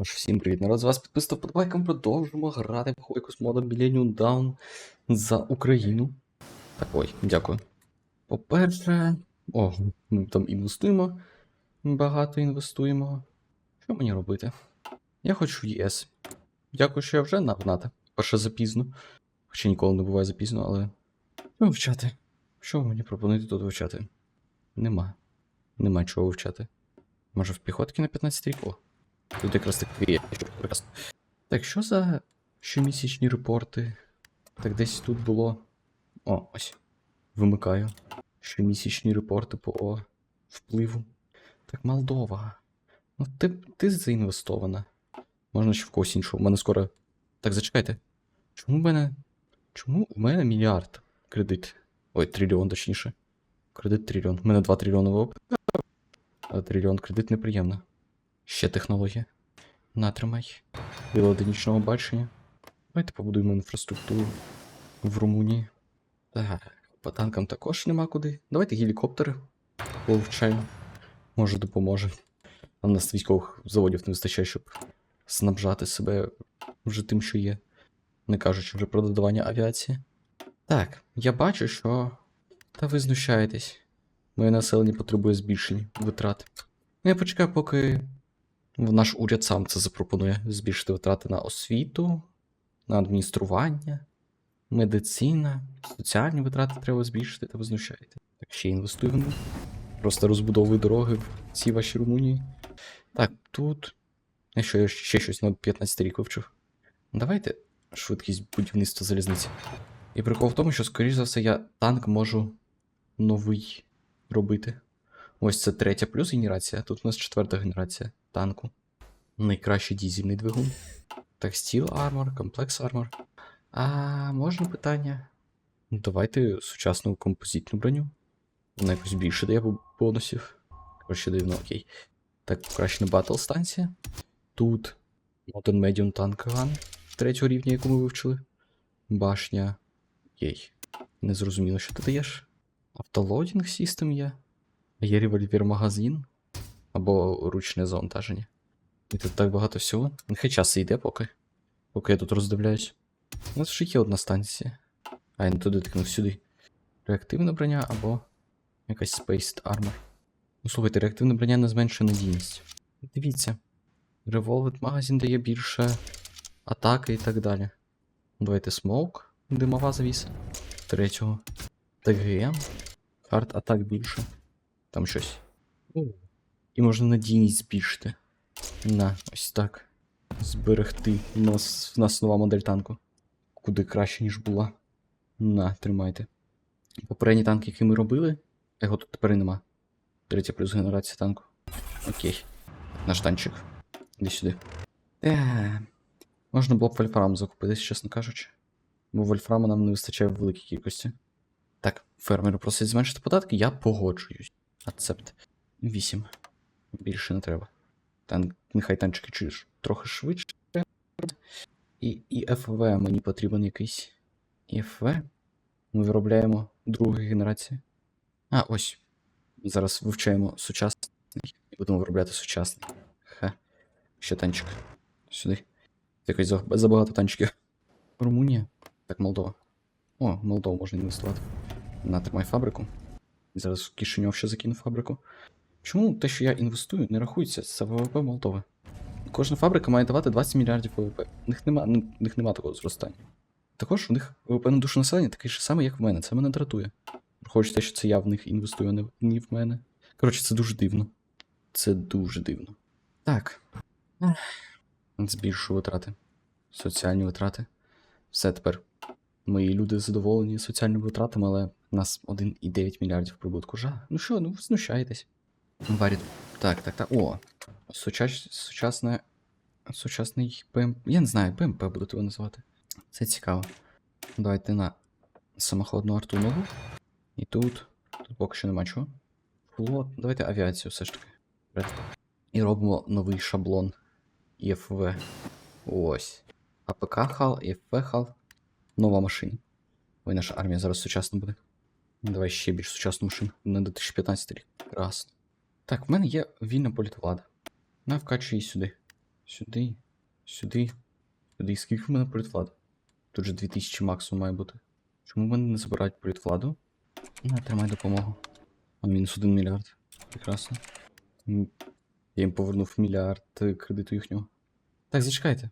Аж всім привіт, народ. З вас підписав подбайком. Продовжимо грати в з модом Millennium Down за Україну. Так, ой, дякую. По-перше, о, ми там інвестуємо. Багато інвестуємо. Що мені робити? Я хочу ЄС. Дякую, що я вже на НАТО. Перше запізно. Хоча ніколи не буває запізно, але. Що вивчати? Що ви мені пропонуєте тут вивчати? Нема. Нема чого вивчати. Може в піхотки на 15 рік? О, Тут якраз таки є. Так, що за щомісячні репорти? Так, десь тут було. О, ось. Вимикаю. Щомісячні репорти по впливу. Так, Молдова. Ну, ти, ти заінвестована. Можна ще в когось іншого. У мене скоро. Так, зачекайте. Чому в мене. Чому у мене мільярд кредит? Ой, трильйон, точніше. Кредит трильйон. У мене 2 трильйони ВВП. А трильйон кредит неприємно. Ще технологія. Натримай. Білодинічного бачення. Давайте побудуємо інфраструктуру в Румунії. Так, по танкам також нема куди. Давайте гелікоптери повчаємо. Може допоможе. А нас військових заводів не вистачає, щоб снабжати себе вже тим, що є. Не кажучи вже про додавання авіації. Так, я бачу, що. Та ви знущаєтесь. Моє населення потребує збільшення витрат. Ну, я почекаю, поки наш уряд сам це запропонує збільшити витрати на освіту, на адміністрування, медицина, соціальні витрати треба збільшити, та ви. Так ще інвестуємо. Просто розбудовую дороги в цій вашій Румунії. Так, тут. Я що, я ще щось на 15 рік вивчив. Давайте швидкість будівництва залізниці. І прикол в тому, що, скоріш за все, я танк можу новий робити. Ось це третя плюс генерація, тут у нас четверта генерація танку. Найкращий дізельний двигун. Так, Steel Armor, Complex Armor. А можна питання? Ну, Давайте сучасну композитну броню. Вона якось більше дає бонусів. Коротше, дивно, окей. Так, покращена батл станція. Тут Modern Medium Tank Gun третього рівня, яку ми вивчили. Башня. Єй. Не зрозуміло, що ти даєш. Автолодінг систем є. Є револьвер магазин або ручне завантаження. І тут так багато всього. Нехай час йде поки. Поки я тут роздивляюсь. У нас вже є одна станція. А я не туди тикнув сюди. Реактивна броня або якась Spaced Armor. Ну слухайте, реактивна броня не зменшує надійність. Дивіться. Revolved магазин дає більше атаки і так далі. Давайте смоук, димова завіса. Третього. ТГМ. Хард атак більше. Там щось. І можна надійність збільшити. На, ось так. Зберегти. У нас, в нас нова модель танку. Куди краще, ніж була. На, тримайте. Попередній танк, який ми робили, його тут тепер і нема. Третя плюс генерація танку. Окей. Наш танчик. Іди сюди. Е, можна було б вольфрам закупитись, чесно кажучи. Бо вольфрама нам не вистачає в великій кількості. Так, фермери просять зменшити податки, я погоджуюсь. Ацепт. 8. Більше не треба. Тан... Нехай танчики чуєш трохи швидше. І, і FV мені потрібен якийсь. І FV. Ми виробляємо другу генерацію. А, ось. Зараз вивчаємо сучасний і будемо виробляти сучасний. Ха. Ще танчик. Сюди. Якось забагато танчиків. Румунія. Так, Молдова. О, Молдову можна інвестувати. На тримай фабрику. Зараз в Кишиньов ще закину фабрику. Чому те, що я інвестую, не рахується це ВВП Молдови? Кожна фабрика має давати 20 мільярдів ВВП. У них нема, ну, у них нема такого зростання. Також у них ВВП на душу населення такий ж самий, як в мене. Це мене дратує. Враховуючи те, що це я в них інвестую, а не, не в мене. Коротше, це дуже дивно. Це дуже дивно. Так. Збільшую витрати. Соціальні витрати. Все тепер. Мої люди задоволені соціальними витратами, але у нас 1,9 мільярдів прибутку. Жа. Ну що, ну знущаєтесь. Варіт. Так, так, так. О. Сучас... Сучасне. Сучасний ПМ. Я не знаю, ПМП буду тебе називати. Це цікаво. Давайте на самоходну арту ногу. І тут. Тут поки що нема чого. Флот. Давайте авіацію все ж таки. І робимо новий шаблон ІФВ. Ось. АПК хал, ІФВ хал. Нова машина. Ой, наша армія зараз сучасна буде. Давай ще більш сучасну машину. На 2015 рік. Прекрасно. Так, в мене є вільна політвлада. На вкачу її сюди. Сюди. Сюди. Сюди. Скільки в мене політвлада? Тут же 2000 максимум має бути. Чому мене не забирають політвладу? На, тримай допомогу. А, мінус 1 мільярд. Прекрасно. Я їм повернув мільярд е, кредиту їхнього. Так, зачекайте.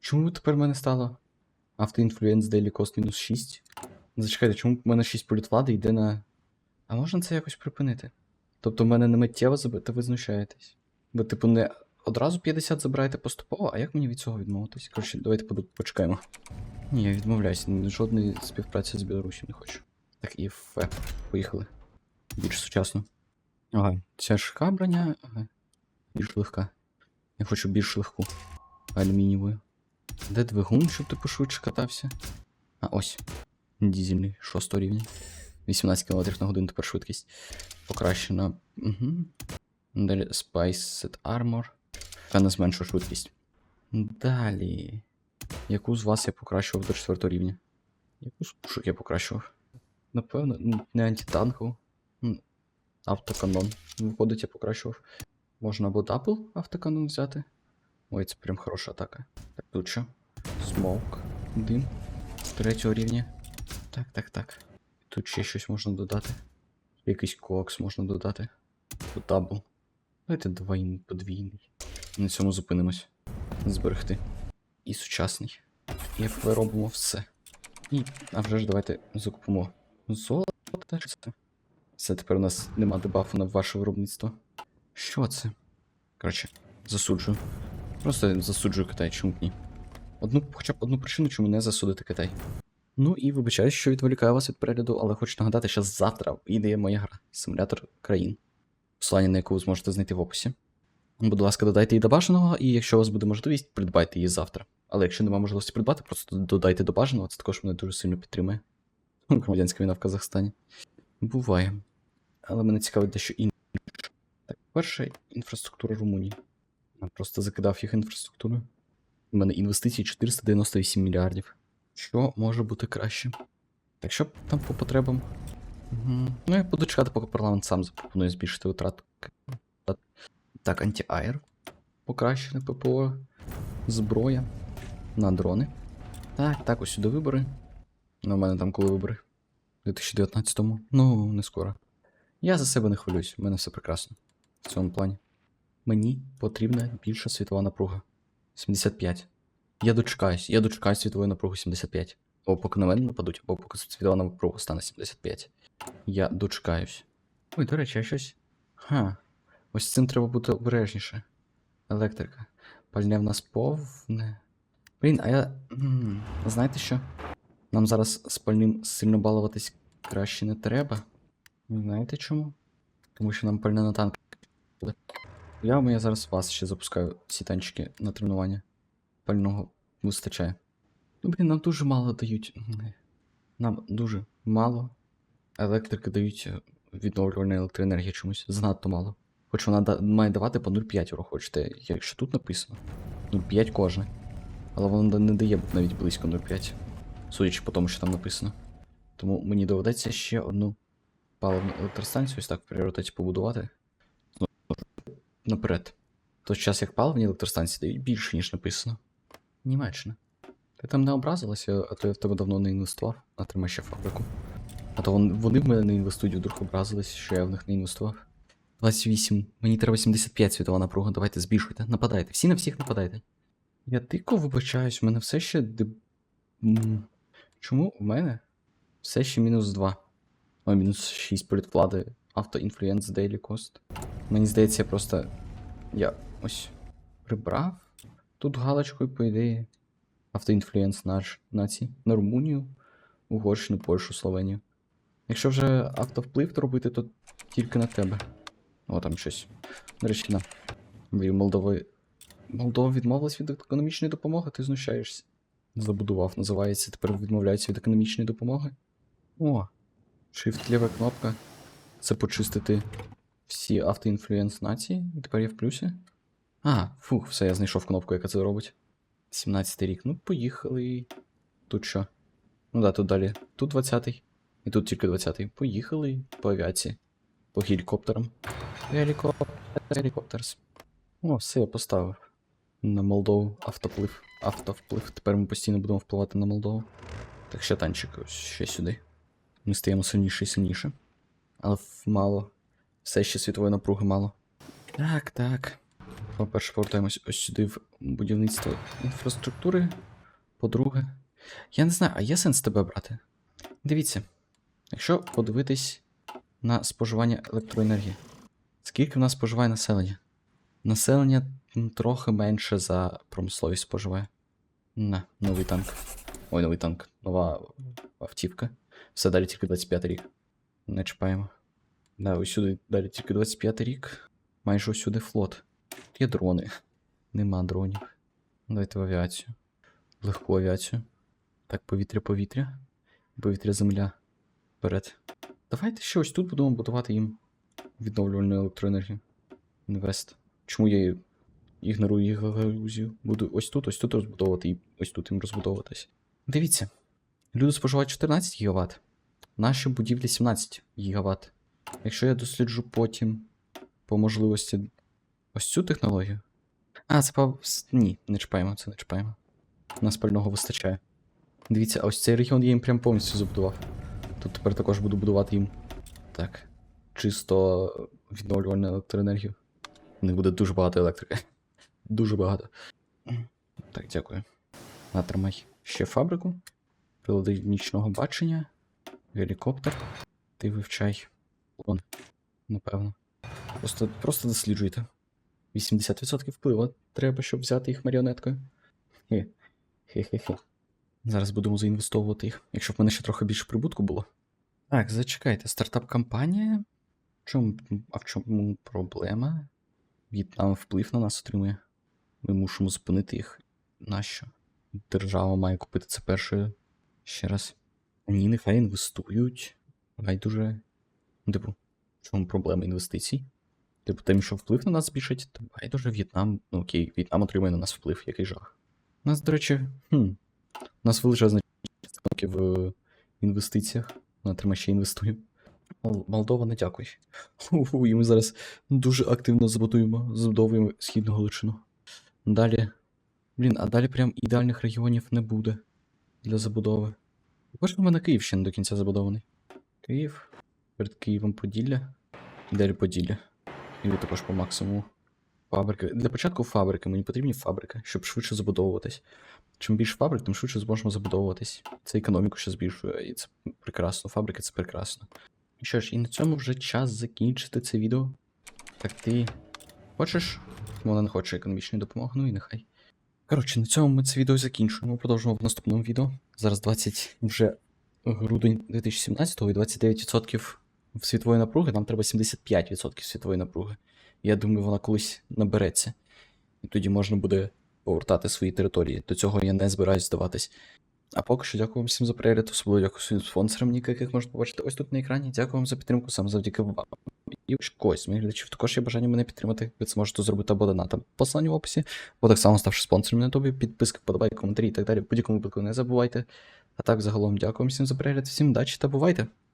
Чому тепер в мене стало автоінфлюенс Daily Cost мінус 6? Зачекайте, чому в мене 6 політвлади йде на. А можна це якось припинити? Тобто в мене не миттєво забити, ви знущаєтесь. Ви, типу, не одразу 50 забираєте поступово, а як мені від цього відмовитись? Коротше, давайте почекаємо. Ні, я відмовляюся, жодної співпраці з Білорусі не хочу. Так, і ФЕП. Поїхали. Більш сучасно. Ага, тяжка броня, ага. Більш легка. Я хочу більш легку. Алюмінієвою. Де двигун, щоб ти пошвидше катався? А ось. Дізельний, 6 рівня. 18 км на годину тепер швидкість. Покращена. Угу. Далі Spiced Armor. Певно, зменшує швидкість. Далі. Яку з вас я покращував до 4 рівня? Яку з пушок я покращував? Напевно, не антитанкову. Автоканон. Виходить, я покращував. Можна або дабл автоканон взяти. Ой, це прям хороша атака. Так, тут що? Смоук. Дим. Третього рівня. Так, так, так. Тут ще щось можна додати. Якийсь кокс можна додати. Тут дабл. Давайте двойний, подвійний. На цьому зупинимось. Зберегти. І сучасний. І ФВ робимо все. І, а вже ж давайте закупимо золото. Все, тепер у нас нема дебафу на ваше виробництво. Що це? Коротше, засуджую. Просто засуджую Китай, чому б ні. Одну, хоча б одну причину, чому не засудити Китай. Ну і вибачаю, що відволікаю вас від перегляду, але хочу нагадати, що завтра вийде моя гра Симулятор країн, посилання на яку ви зможете знайти в описі. Будь ласка, додайте її до бажаного, і якщо у вас буде можливість, придбайте її завтра. Але якщо немає можливості придбати, просто додайте до бажаного, це також мене дуже сильно підтримує. Громадянська війна в Казахстані. Буває. Але мене цікавить дещо інше. Так, перше, інфраструктура Румунії. Я просто закидав їх інфраструктурою. У мене інвестиції 498 мільярдів. Що може бути краще? Так що там по потребам? Угу. Ну, я буду чекати, поки парламент сам запропонує збільшити витрату. Так, антиаєр. Покращене ППО. Зброя. На дрони. Так, так, ось сюди вибори. Ну, у мене там коли вибори? У 2019-му. Ну, не скоро. Я за себе не хвилююсь, у мене все прекрасно. В цьому плані. Мені потрібна більша світова напруга. 75. Я дочекаюсь, я дочекаюсь світової напруги 75. Або поки на мене нападуть, або поки світова напруга стане 75. Я дочекаюсь. Ой, до речі, а щось. Ха. Ось цим треба бути обережніше. Електрика. Пальне в нас повне. Блін, а я. Знаєте що? Нам зараз з пальним сильно балуватись краще не треба. Знаєте чому? Тому що нам пальне на танк. Я, я зараз вас ще запускаю ці танчики на тренування. Пального вистачає. Ну, блін, нам дуже мало дають. Нам дуже мало електрики дають е, відновлювальної електроенергії чомусь. Занадто мало. Хоч вона да- має давати по 0,5 євро, хочете, якщо тут написано. 0,5 кожне. Але воно не дає навіть близько 0,5. Судячи по тому, що там написано. Тому мені доведеться ще одну паливну електростанцію ось так в пріоритеті побудувати. Наперед. В той час як паливні електростанції дають більше, ніж написано. Німеччина. Ти там не образилася, а то я в тебе давно не інвестував, а тримай ще фабрику. А то вони в мене не інвестують, вдруг образились, що я в них не інвестував. 28. Мені треба 75 світова напруга, давайте збільшуйте. Нападайте. Всі на всіх нападайте. Я дико вибачаюсь, у мене все ще. деб- Чому у мене все ще мінус 2? О, мінус 6 політвлади. Автоінфлюенс Daily Cost. Мені здається, я просто. Я ось прибрав. Тут галочкою, по ідеї. Автоінфлюенс наш нації. На Румунію, Угорщину, Польщу, Словенію. Якщо вже автовплив то робити, то тільки на тебе. О, там щось. До речі, на. Ви Молдови. Молдова відмовилась від економічної допомоги, ти знущаєшся. Забудував, називається, тепер відмовляються від економічної допомоги. О, Shift ліва кнопка. Це почистити всі автоінфлюенс нації. І тепер я в плюсі. А, фух, все, я знайшов кнопку, яка це робить. 17 й рік. Ну, поїхали. Тут що? Ну да, тут далі. Тут 20-й. І тут тільки 20-й. Поїхали по авіації. По гелікоптерам. Гелікоптер, гелікоптерс. О, все, я поставив. на Молдову. Автоплив. Автовплив. Тепер ми постійно будемо впливати на Молдову. Так ще танчик ось ще сюди. Ми стаємо сильніше і сильніше. Але мало. Все ще світової напруги мало. Так, так. По-перше, повертаємось ось сюди в будівництво інфраструктури. По-друге, я не знаю, а є сенс тебе брати? Дивіться, якщо подивитись на споживання електроенергії, скільки в нас споживає населення? Населення трохи менше за промисловість споживає. На, новий танк. Ой, новий танк, нова автівка. Все далі тільки 25 рік. Не чіпаємо. Да, ось сюди далі тільки 25 рік. Майже усюди флот. Є дрони. Нема дронів. Давайте в авіацію. Легку авіацію. Так, повітря-повітря. Повітря-земля. Вперед. Давайте ще ось тут будемо будувати їм відновлювальну електроенергію. Інвест. Чому я ігнорую їх галузію? Буду ось тут, ось тут розбудовувати і ось тут їм розбудовуватись. Дивіться. Люди споживають 14 ГВт. Наші будівлі 17 ГВт. Якщо я досліджу потім по можливості ось цю технологію. А, це по. Ні, не чіпаємо, це не чіпаємо. Нас пального вистачає. Дивіться, а ось цей регіон я їм прям повністю забудував. Тут тепер також буду будувати їм. Так. Чисто відновлювальну електроенергію. У них буде дуже багато електрики. Дуже багато. Так, дякую. Натримай ще фабрику. Прилади нічного бачення. Гелікоптер. Ти вивчай. Он. Напевно. Просто, просто досліджуйте. 80% впливу треба, щоб взяти їх маріонеткою. Хе. Хе-хе-хе. Зараз будемо заінвестовувати їх, якщо б в мене ще трохи більше прибутку було. Так, зачекайте, стартап-кампанія. Чому, а в чому проблема? В'єтнам вплив на нас отримує. Ми мусимо зупинити їх. Нащо? Держава має купити це першою. Ще раз. Ні, нехай інвестують. Байдуже. Ну, Типу, в чому проблема інвестицій? Типу, тим, що вплив на нас збільшить, то байдуже В'єтнам. Ну окей, В'єтнам отримує на нас вплив, який жах. У нас, до речі, хм, у нас величезна в е, інвестиціях. Вона трима ще інвестує. Молдова не дякуй. Ху-ху, І ми зараз дуже активно забудуємо, забудовуємо східну Галичину. Далі. Блін, а далі прям ідеальних регіонів не буде для забудови. Також в мене Київ ще не до кінця забудований. Київ. Перед Києвом Поділля. Далі Поділля. І також по максимуму. Фабрики. Для початку фабрики. Мені потрібні фабрики, щоб швидше забудовуватись. Чим більше фабрик, тим швидше зможемо забудовуватись. Це економіку ще збільшує, і це прекрасно. Фабрики це прекрасно. Що ж, і на цьому вже час закінчити це відео. Так ти хочеш? Вона не хоче економічної допомоги, ну і нехай. Коротше, на цьому ми це відео закінчуємо. Продовжимо в наступному відео. Зараз 20 вже грудень 2017 і 29% в світової напруги. Нам треба 75% світової напруги. Я думаю, вона колись набереться. І тоді можна буде повертати свої території. До цього я не збираюсь здаватись. А поки що дякую вам всім за перегляд, особливо дякую своїм спонсорам, яких можна побачити ось тут на екрані. Дякую вам за підтримку, саме завдяки вам. І когось з моїх глядачів також є бажання мене підтримати, ви це можете зробити або донатом. Посилання в описі, або так само ставши спонсором на ютубі, підписки, подобайки, коментарі і так далі. В будь-якому випадку не забувайте. А так, загалом, дякую всім за перегляд, всім удачі та бувайте!